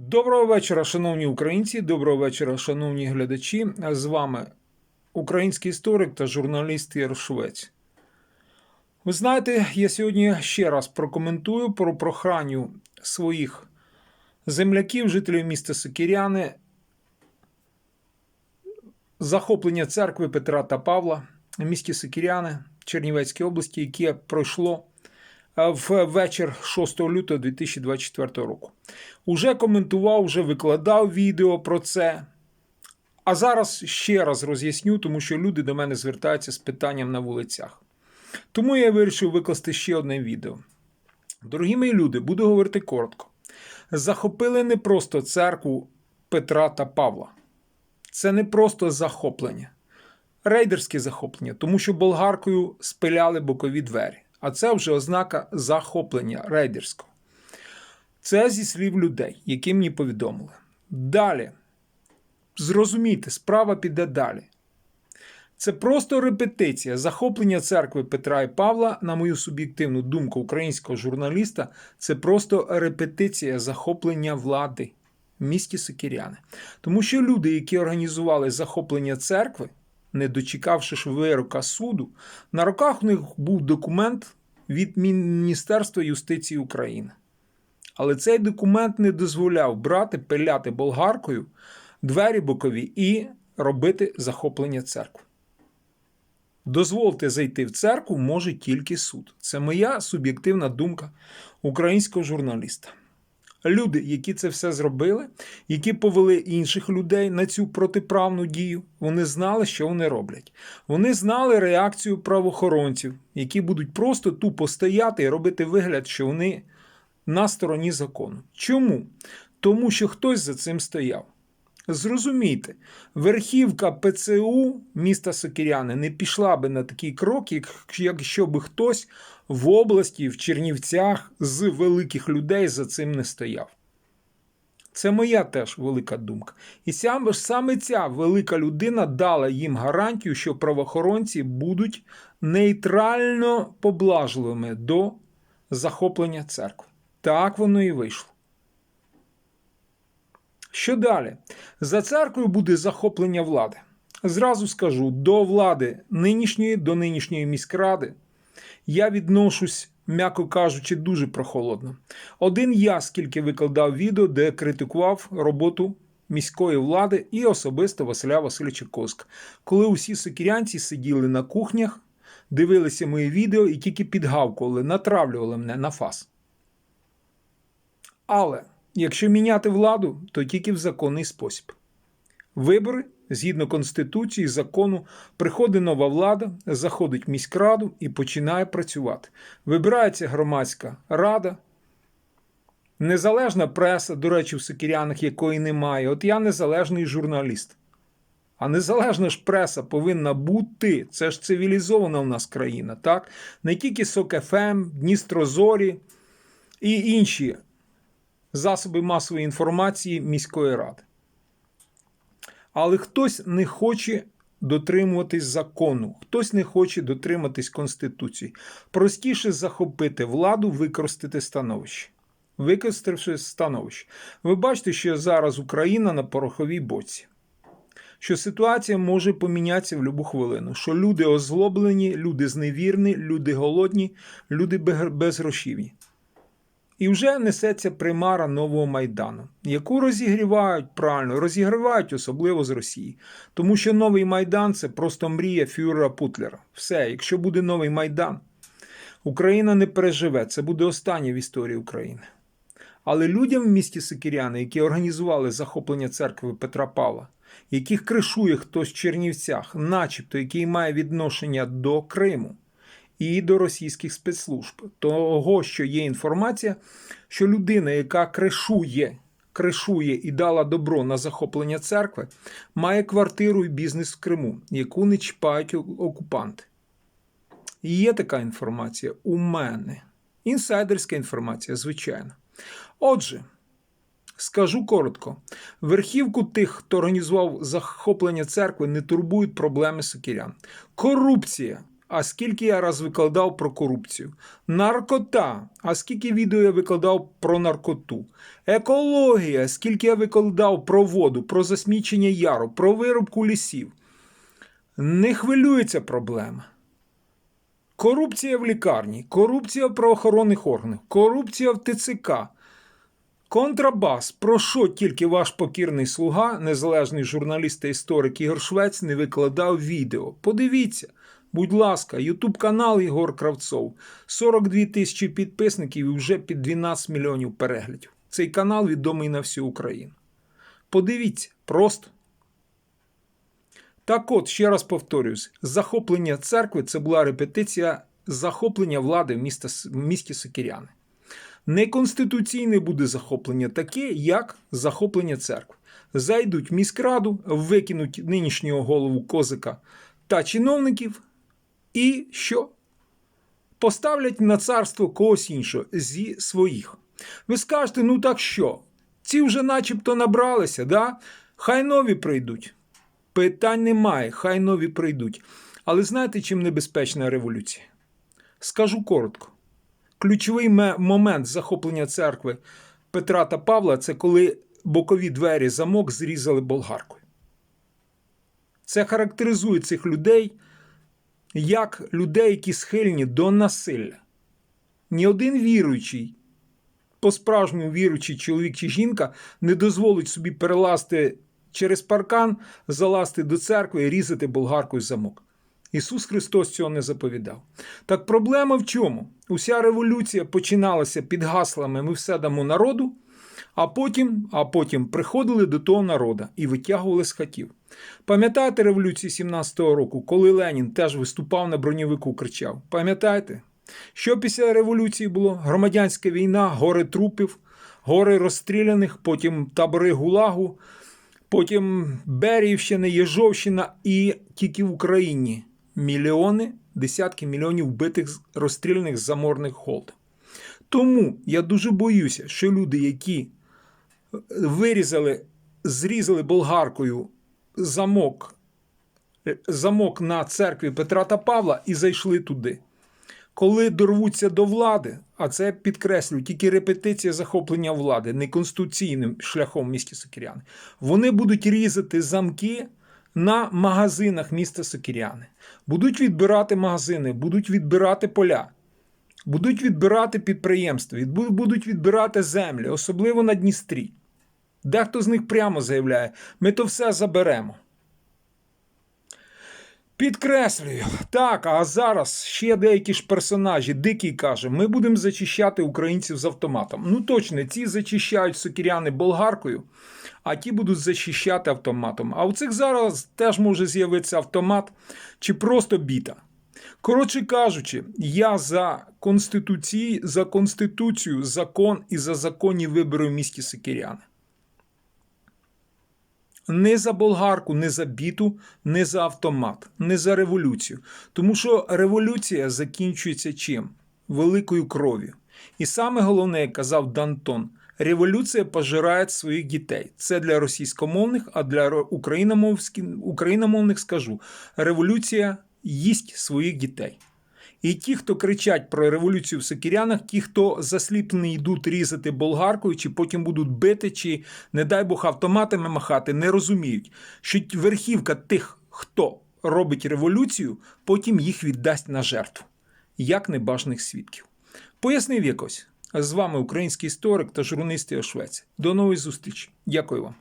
Доброго вечора, шановні українці. Доброго вечора, шановні глядачі. З вами український історик та журналіст Єр Швець. Ви знаєте, я сьогодні ще раз прокоментую про проханню своїх земляків, жителів міста Сокіряни, захоплення церкви Петра та Павла в місті Сокіряни Чернівецькій області, яке пройшло в вечір 6 лютого 2024 року. Уже коментував, вже викладав відео про це. А зараз ще раз роз'ясню, тому що люди до мене звертаються з питанням на вулицях. Тому я вирішив викласти ще одне відео. Дорогі мої люди, буду говорити коротко. Захопили не просто церкву Петра та Павла. Це не просто захоплення, рейдерське захоплення, тому що болгаркою спиляли бокові двері. А це вже ознака захоплення рейдерського. Це зі слів людей, які мені повідомили. Далі. Зрозумійте, справа піде далі. Це просто репетиція захоплення церкви Петра і Павла, на мою суб'єктивну думку українського журналіста, це просто репетиція захоплення влади місті Сокіряни. Тому що люди, які організували захоплення церкви, не дочекавши вирока суду, на руках у них був документ від Міністерства юстиції України. Але цей документ не дозволяв брати, пиляти болгаркою двері бокові і робити захоплення церкви. Дозволити зайти в церкву може тільки суд. Це моя суб'єктивна думка українського журналіста. Люди, які це все зробили, які повели інших людей на цю протиправну дію, вони знали, що вони роблять. Вони знали реакцію правоохоронців, які будуть просто тупо стояти і робити вигляд, що вони на стороні закону. Чому? Тому що хтось за цим стояв. Зрозумійте, верхівка ПЦУ міста Сокіряни не пішла би на такий крок, якщо би хтось в області, в Чернівцях з великих людей за цим не стояв. Це моя теж велика думка. І саме, ця велика людина дала їм гарантію, що правоохоронці будуть нейтрально поблажливими до захоплення церкви. Так воно і вийшло. Що далі? За церквою буде захоплення влади. Зразу скажу, до влади нинішньої, до нинішньої міськради я відношусь, м'яко кажучи, дуже прохолодно. Один я скільки викладав відео, де критикував роботу міської влади і особисто Василя Васильовича Коска, коли усі сокірянці сиділи на кухнях, дивилися мої відео і тільки підгавкували, натравлювали мене на фас. Але. Якщо міняти владу, то тільки в законний спосіб. Вибори згідно Конституції, закону, приходить нова влада, заходить в міськраду і починає працювати. Вибирається громадська рада, незалежна преса, до речі, в Сокірянах якої немає. От я незалежний журналіст. А незалежна ж преса повинна бути. Це ж цивілізована у нас країна, так? Не тільки СОК-ФМ, Дністрозорі і інші засоби масової інформації міської ради. Але хтось не хоче дотримуватись закону, хтось не хоче дотриматись Конституції. Простіше захопити владу, використати становище. Використавши становище. Ви бачите, що зараз Україна на пороховій боці. Що ситуація може помінятися в будь-яку хвилину, що люди озлоблені, люди зневірні, люди голодні, люди безгрошівні. І вже несеться примара нового майдану, яку розігрівають правильно, розігрівають особливо з Росії. Тому що новий майдан це просто мрія Фюрера Путлера. Все, якщо буде новий майдан, Україна не переживе. Це буде останнє в історії України. Але людям в місті Сикіряни, які організували захоплення церкви Петра Павла, яких кришує хтось в Чернівцях, начебто який має відношення до Криму і до російських спецслужб. Того, що є інформація, що людина, яка кришує, кришує і дала добро на захоплення церкви, має квартиру і бізнес в Криму, яку не чіпають окупанти. Є така інформація у мене. Інсайдерська інформація, звичайно. Отже. Скажу коротко: верхівку тих, хто організував захоплення церкви, не турбують проблеми сокірян. Корупція А скільки я раз викладав про корупцію? Наркота. А скільки відео я викладав про наркоту? Екологія. Скільки я викладав про воду, про засмічення яру, про вирубку лісів? Не хвилюється проблема. Корупція в лікарні, корупція в правоохоронних органах, корупція в ТЦК. Контрабас. Про що тільки ваш покірний слуга, незалежний журналіст та історик Ігор Швець не викладав відео. Подивіться, будь ласка, Ютуб канал Ігор Кравцов. 42 тисячі підписників і вже під 12 мільйонів переглядів. Цей канал відомий на всю Україну. Подивіться, просто. Так от, ще раз повторюсь: захоплення церкви це була репетиція захоплення влади в місті Сокіряни. Неконституційне буде захоплення таке, як захоплення церкви. Зайдуть в міськраду, викинуть нинішнього голову козика та чиновників, і що? Поставлять на царство когось іншого зі своїх. Ви скажете, ну так що? Ці вже начебто набралися, да? хай нові прийдуть. Питань немає, хай нові прийдуть. Але знаєте, чим небезпечна революція? Скажу коротко. Ключовий момент захоплення церкви Петра та Павла це коли бокові двері замок зрізали болгаркою. Це характеризує цих людей як людей, які схильні до насилля. Ні один віруючий, по-справжньому віруючий чоловік чи жінка не дозволить собі перелазити через паркан, залазити до церкви і різати болгаркою замок. Ісус Христос цього не заповідав. Так проблема в чому? Уся революція починалася під гаслами Ми все дамо народу, а потім а потім приходили до того народа і витягували з хатів. Пам'ятаєте революцію 17-го року, коли Ленін теж виступав на броньовику, кричав? Пам'ятаєте? Що після революції було? Громадянська війна, гори трупів, гори розстріляних, потім табори Гулагу, потім Беріївщина, Єжовщина і тільки в Україні мільйони, десятки мільйонів вбитих розстріляних заморних холд. Тому я дуже боюся, що люди, які вирізали, зрізали болгаркою замок, замок на церкві Петра та Павла і зайшли туди. Коли дорвуться до влади, а це підкреслюю, тільки репетиція захоплення влади неконституційним шляхом в місті Сокіряни, вони будуть різати замки на магазинах міста Сокіряни. Будуть відбирати магазини, будуть відбирати поля, будуть відбирати підприємства, будуть відбирати землі, особливо на Дністрі. Дехто з них прямо заявляє: ми то все заберемо. Підкреслюю, так, а зараз ще деякі ж персонажі, дикий каже, ми будемо зачищати українців з автоматом. Ну точно, ці зачищають сокіряни болгаркою, а ті будуть зачищати автоматом. А у цих зараз теж може з'явитися автомат чи просто біта. Коротше кажучи, я за конституції, за конституцію, закон і за законні вибори в місті Сокіряни. Не за болгарку, не за біту, не за автомат, не за революцію. Тому що революція закінчується чим? Великою кров'ю. І саме головне, як казав Дантон, революція пожирає своїх дітей. Це для російськомовних, а для україномовних скажу: революція їсть своїх дітей. І ті, хто кричать про революцію в Сокірянах, ті, хто засліплені йдуть різати болгаркою, чи потім будуть бити, чи, не дай Бог, автоматами махати, не розуміють, що верхівка тих, хто робить революцію, потім їх віддасть на жертву, як небажаних свідків. Пояснив якось. З вами український історик та журналіст Швеція. До нової зустрічі. Дякую вам.